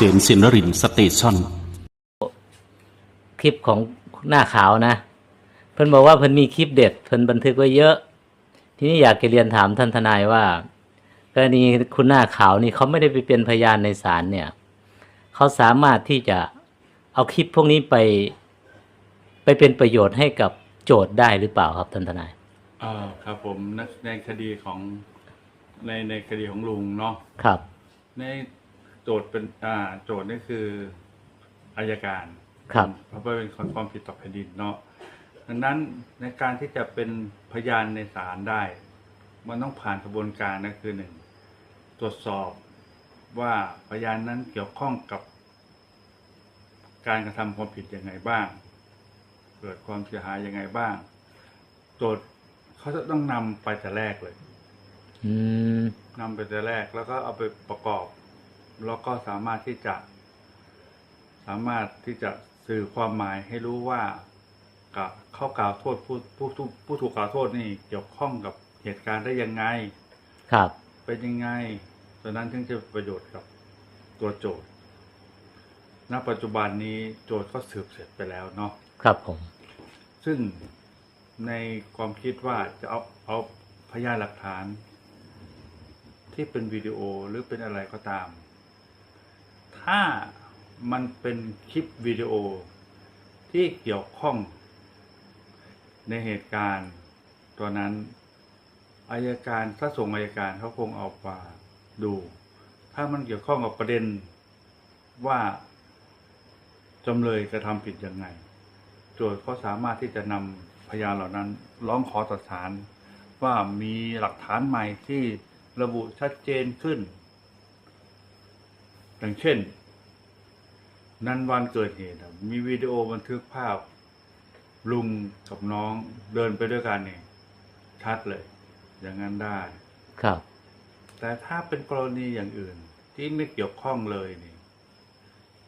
ษมสินรินสเตชันคลิปของหน้าขาวนะ เพิ่นบอกว่าเพิ่นมีคลิปเด็ด เพิ่นบันทึกไว้เยอะ ทีนี้อยากจะเรียนถามท่านทนายว่ากรณีคุณหน้าขาวนี่เขาไม่ได้ไปเป็นพยานในศาลเนี่ยเขาสามารถที่จะเอาคลิปพวกนี้ไป ไปเป็นประโยชน์ให้กับโจทย์ได้หรือเปล่าครับท่านทนายอ่าครับผมในในคดีของในในคดีของลุงเนาะครับ ในโจ ทย์เป็นอ่าโจทย์นี่คืออายการครับ เพราะว่าเป็นความผิดต่อแผ่นดินเนาะดังนั้นในการที่จะเป็นพยานในศาลได้ มันต้องผ่านกระบวนการนะคือหนึ่งตรวจสอบว่าพยานนั้นเกี่ยวข้องกับ การกระทำความผิดยังไงบ้าง เกิดความเสียหายยังไงบ้างโจทย์เขาจะต้องนำไปแต่แรกเลยอืมนำไปแต่แรกแล้วก็เอาไปประกอบ แล้วก็สามารถที่จะ สามารถที่จะสื่อความหมายให้รู้ว่ากะเข้ากล่าวโทษผู้ผู้ผู้ผู้ถูกกล่าวโทษนี่เกี่ยวข้องกับเหตุการณ์ได้ยังไง ครับ เป็นยังไงตอนนั้นถึงจะเป็นประโยชน์กับตัวโจทย์ณปัจจุบันนี้โจทย์ก็สืบเสร็จไปแล้วเนาะครับผม ซึ่งในความคิดว่าจะเอาเอาพยานหลักฐาน ที่เป็นวิดีโอหรือเป็นอะไรก็ตาม ถ้ามันเป็นคลิปวิดีโอที่เกี่ยวข้อง ในเหตุการณ์ตัวนั้นอายการถ้าส่งอายการเขาคงเอามาดู ถ้ามันเกี่ยวข้องกับประเด็นว่าจำเลยกระทำผิดยังไง โจทย์ก็สามารถที่จะนำพยานเหล่านั้น ร้องขอต่อศาลว่ามีหลักฐานใหม่ที่ระบุชัดเจนขึ้น อย่างเช่น นั้นวันเกิดเหตุอะมีวิดีโอบันทึกภาพ ลุงกับน้องเดินไปด้วยกันเนี่ยชัดเลย อย่างนั้นได้ ครับ แต่ถ้าเป็นกรณีอย่างอื่น ที่ไม่เกี่ยวข้องเลยนี่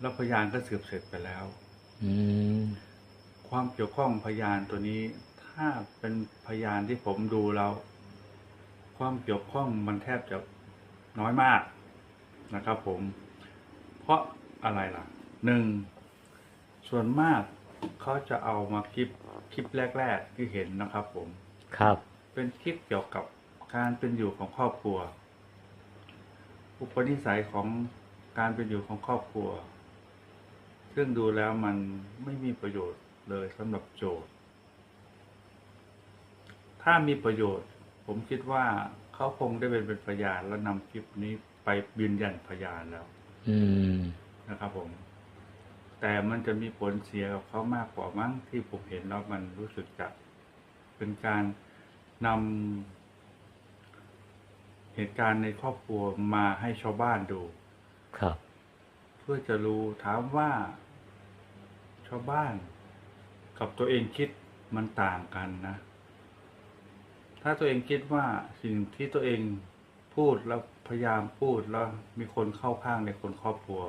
แล้วพยานก็สืบเสร็จไปแล้วอืมความเกี่ยวข้องพยานตัวนี้ ถ้าเป็นพยานที่ผมดูแล้ว ความเกี่ยวข้องมันแทบจะน้อยมากนะครับผมเพ ราะอะไรล่ะหนึ่งส่วนมากเขาจะเอามาคลิปคลิปแรก ๆ ที่เห็นนะครับ ผมครับ เป็นคลิปเกี่ยวกับการเป็นอยู่ของครอบครัว อุปนิสัยของการเป็นอยู่ของครอบครัว ซึ่งดูแล้วมันไม่มีประโยชน์เลยสำหรับโจทย์ ถ้ามีประโยชน์ ผมคิดว่าเขาคงได้เป็นเป็นพยานแล้วนำคลิปนี้ไปยืนยันพยานแล้ว อืม นะครับผม แต่มันจะมีผลเสียกับเขามากกว่ามั้งที่ผมเห็นแล้วมันรู้สึกจะเป็นการนำเหตุการณ์ในครอบครัวมาให้ชาวบ้านดู ครับ เพื่อจะรู้ถามว่าชาวบ้าน กับตัวเองคิดมันต่างกันนะ ถ้าตัวเองคิดว่าสิ่งที่ตัวเอง พูดแล้วพยายามพูดแล้วมีคนเข้าข้างในคนครอบครัว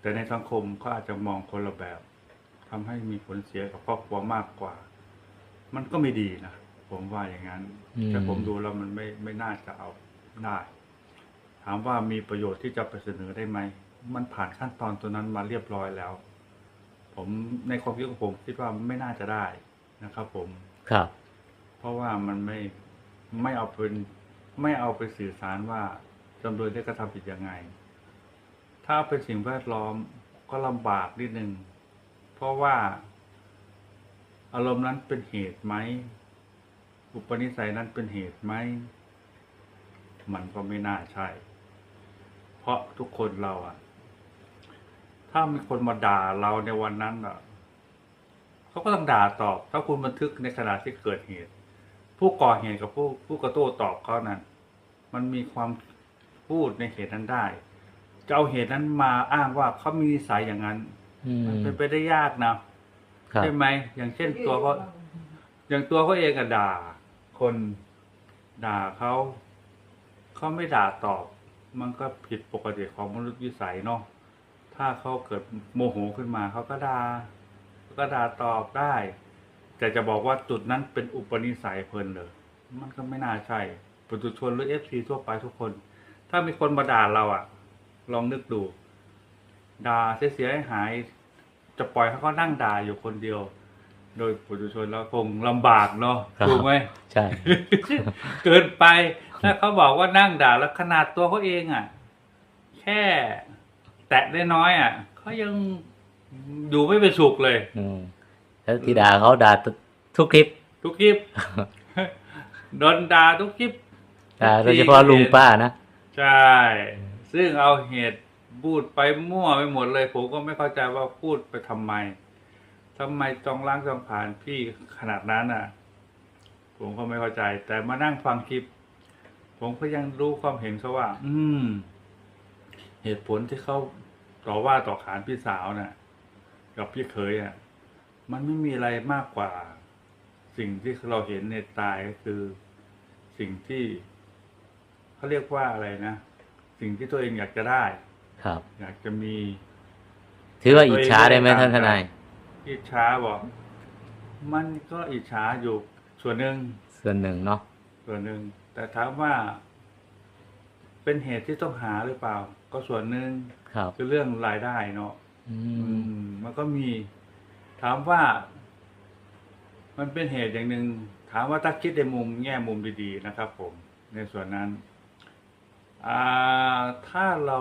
แต่ในสังคมก็อาจจะมองคนละแบบทำให้มีผลเสียกับครอบครัวมากกว่า มันก็ไม่ดีนะผมว่าอย่างนั้นอืมแต่ผมดูแล้วมันไม่ไม่น่าจะเอาได้ ถามว่ามีประโยชน์ที่จะไปเสนอได้ไหม มันผ่านขั้นตอนตัวนั้นมาเรียบร้อยแล้ว ผมในความคิดของผมคิดว่าไม่น่าจะได้นะครับ ผม ครับ เพราะว่ามันไม่ไม่เอาเป็น ไม่เอาไปสื่อสารว่าจำเลยได้กระทำผิดยังไง ถ้าเอาเป็นสิ่งแวดล้อมก็ลำบากนิดนึง เพราะว่า อารมณ์นั้นเป็นเหตุไหม อุปนิสัยนั้นเป็นเหตุไหม มันก็ไม่น่าใช่ เพราะทุกคนเราอะถ้ามีคนมาด่าเราในวันนั้นอะเขาก็ต้องด่าตอบ ถ้าคุณบันทึกในขณะที่เกิดเหตุ ผู้ก่อเหตุกับผู้ผู้กระโต้ตอบเขานั้น มันมีความพูดในเหตุนั้นได้จะเอาเหตุนั้นมาอ้างว่าเขามีนิสัยอย่างนั้นอืมมันเป็นไปได้ยากนะครับใช่ไหมอย่างเช่นตัวเขาอย่างตัวเขาเองอะด่า คนด่าเขาเขาไม่ด่าตอบ มันก็ผิดปกติของมนุษย์วิสัยเนาะถ้าเขาเกิดโมโหขึ้นมาเขาก็ด่าเขาก็ด่าตอบได้ แต่จะบอกว่าจุดนั้นเป็นอุปนิสัยเพลินเลยมันก็ไม่น่าใช่ปุถุชนหรือเอฟซีทั่วไปทุกคน ถ้ามีคนมาด่าเราอะลองนึกดูด่าเสียหายๆจะปล่อยให้เขานั่งด่าอยู่คนเดียว โดยปุถุชนแล้วคงลำบากเนาะครับถูกไหมใช่เกินไปถ้าเขาบอกว่านั่งด่าแล้วขนาดตัวเขาเองอะแค่แตะได้น้อยอะเขายังอยู่ไม่เป็นสุขเลย อืม แล้วที่ด่าเขาด่าทุกคลิป ทุกคลิปโดนด่าทุกคลิปด่าโดยเฉพาะลุงป้านะใช่ซึ่งเอาเหตุพูดไปมั่วไปหมดเลย ผมก็ไม่เข้าใจว่าพูดไปทำไมทำไมจองล้างจองผ่านพี่ขนาดนั้นอะ ผมก็ไม่เข้าใจ แต่มานั่งฟังคลิป ผมก็ยังรู้ความเห็นเขาว่า อืม เหตุผลที่เขาต่อว่าต่อขานพี่สาวน่ะ กับพี่เคยอะ มันไม่มีอะไรมากกว่า สิ่งที่เราเห็นในตายก็คือสิ่งที่เขาเรียกว่าอะไรนะ สิ่งที่ตัวเองอยากจะได้ ครับ อยากจะมี ถือว่าอิจฉาได้ไหมท่านทนาย อิจฉาบอก มันก็อิจฉาอยู่ส่วนหนึ่งส่วนหนึ่งเนาะส่วนหนึ่งแต่ถามว่าเป็นเหตุที่ต้องหาหรือเปล่า ก็ส่วนหนึ่งครับคือเรื่องรายได้เนาะอือืมมมันก็มี ถามว่า มันเป็นเหตุอย่างหนึ่งถามว่าถ้าคิดในมุมแง่มุมดี ๆ นะครับ ผมในส่วนนั้นอ่าถ้าเรา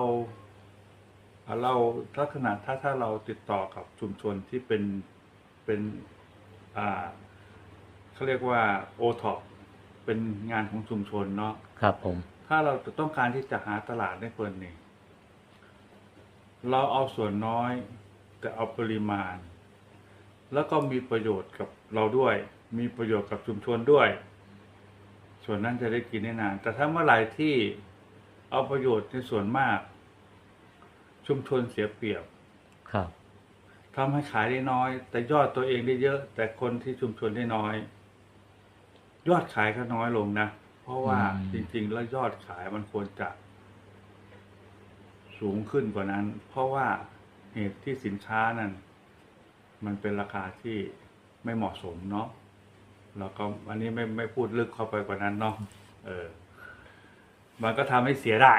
อ่าเราลักษณะถ้าถ้าเราติดต่อกับชุมชนที่เป็นเป็นอ่าเขาเรียกว่าโอท็อปเป็นงานของชุมชนเนาะครับผม ถ้าเราจะต้องการที่จะหาตลาดได้คนหนึ่งเราเอาส่วนน้อยแต่เอาปริมาณ แล้วก็มีประโยชน์กับเราด้วย มีประโยชน์กับชุมชนด้วย ส่วนนั้นจะได้กินได้นาน แต่ถ้าเมื่อไหร่ที่เอาประโยชน์ในส่วนมาก ชุมชนเสียเปรียบ ครับทำให้ขายได้น้อย แต่ยอดตัวเองได้เยอะ แต่คนที่ชุมชนได้น้อย ยอดขายก็น้อยลงนะ เพราะว่าอืมจริง ๆ แล้วยอดขายมันควรจะ สูงขึ้นกว่านั้น เพราะว่าเหตุที่สินค้านั้น มันเป็นราคาที่ไม่เหมาะสมเนาะแล้วก็อันนี้ไม่ไม่พูดลึกเข้าไปกว่านั้นเนาะเออ มันก็ทำให้เสียได้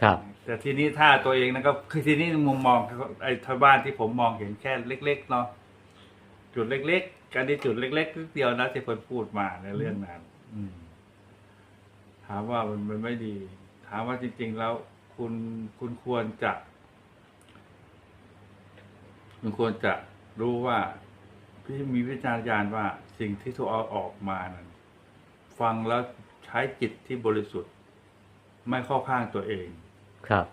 ครับ แต่ทีนี้ถ้าตัวเองนะครับคือทีนี้มุมมองไอ้ชาวบ้านที่ผมมองเห็นแค่เล็ก ๆ เนาะจุดเล็ก ๆ การที่จุดเล็กๆนิดเดียวนะที่เพิ่นพูดมาในเรื่องนั้นอืมถามว่ามันมันไม่ดี ถามว่าจริง ๆ แล้วคุณคุณควรจะ คุณควรจะ รู้ว่าพี่มีวิจารณญาณว่าสิ่งที่ถูกเอาออกมานั้นฟังแล้วใช้จิตที่บริสุทธิ์ ไม่เข้าข้างตัวเอง ครับ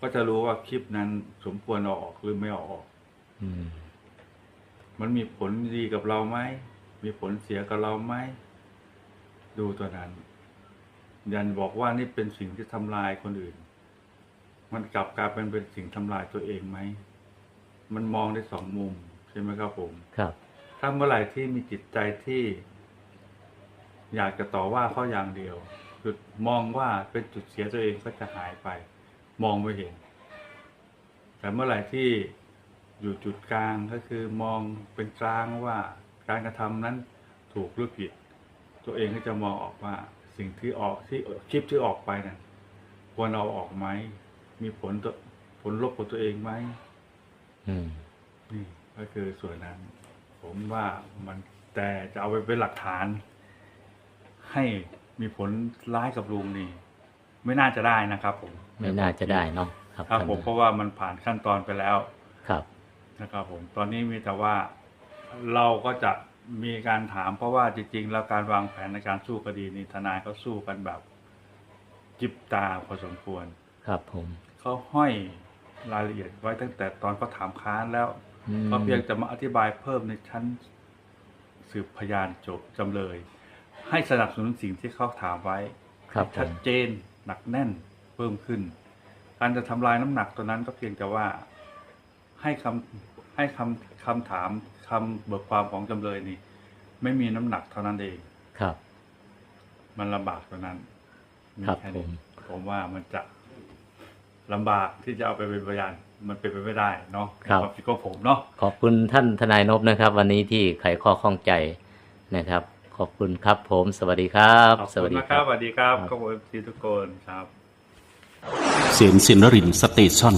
ก็จะรู้ว่าคลิปนั้นสมควรเอาออกหรือไม่เอาออก อืม มันมีผลดีกับเราไหมมีผลเสียกับเราไหมดูตัวนั้น ยันบอกว่านี่เป็นสิ่งที่ทำลายคนอื่น มันกลับกลายเป็นเป็นสิ่งทำลายตัวเองไหม มันมองได้สองมุมใช่ไหมครับผม ครับ ถ้าเมื่อไหร่ที่มีจิตใจที่ อยากจะต่อว่าเขาอย่างเดียวจุดมองว่าเป็นจุดเสียตัวเองก็จะหายไป มองไม่เห็น แต่เมื่อไหร่ที่อยู่จุดกลางก็คือมองเป็นกลางว่าการกระทำนั้นถูกหรือผิด ตัวเองก็จะมองออกว่า สิ่งที่ออกที่คลิปที่ออกไปนั้นควรเอาออกไหมมีผลต่อผลลบกับตัวเองไหมอืม นี่ก็คือส่วนนั้น ผมว่ามันแต่จะเอาไปเป็นหลักฐาน ให้มีผลร้ายกับลุงนี่ ไม่น่าจะได้นะครับ ผมไม่น่าจะได้เนาะครับครับผมเพราะว่ามันผ่านขั้นตอนไปแล้ว ครับนะครับ ผมตอนนี้มีแต่ว่าเราก็จะมีการถามเพราะว่าจริงๆแล้วการวางแผนในการสู้คดีนี่ทนายเขาสู้กันแบบ จิบตาพอสมควร ครับผมเขาห้อย รายละเอียดไว้ตั้งแต่ตอนเขาถามค้านแล้วอืมก็เพียงจะมาอธิบายเพิ่มในชั้นสืบพยานโจทย์จำเลย ให้สนับสนุนสิ่งที่เขาถามไว้ครับผชัดมเจนหนักแน่นเพิ่มขึ้น การจะทำลายน้ำหนักตัวนั้นก็เพียงแต่ว่าให้คำให้คำคำถามคำเบิกความของจำเลยนี่ ไม่มีน้ำหนักเท่านั้นเองครับ มันลำบากตัวนั้นมีครับแค่ผนี้มผมว่ามันจะ ลำบากที่จะเอาไปเป็นพยานมันเป็นไปไม่ได้เนาะครับวามคิดของผมเนาะขอบคุณท่านทนายนพนะครับ วันนี้ที่ไขข้อข้องใจนะครับ ขอบคุณครับผม สวัสดีครับ ขอบสวัคุสณดีนะคครัรับบสวัสดีครับครับขอบคุณทุกคนครับ เสียงสินนรินทร์สเตชัน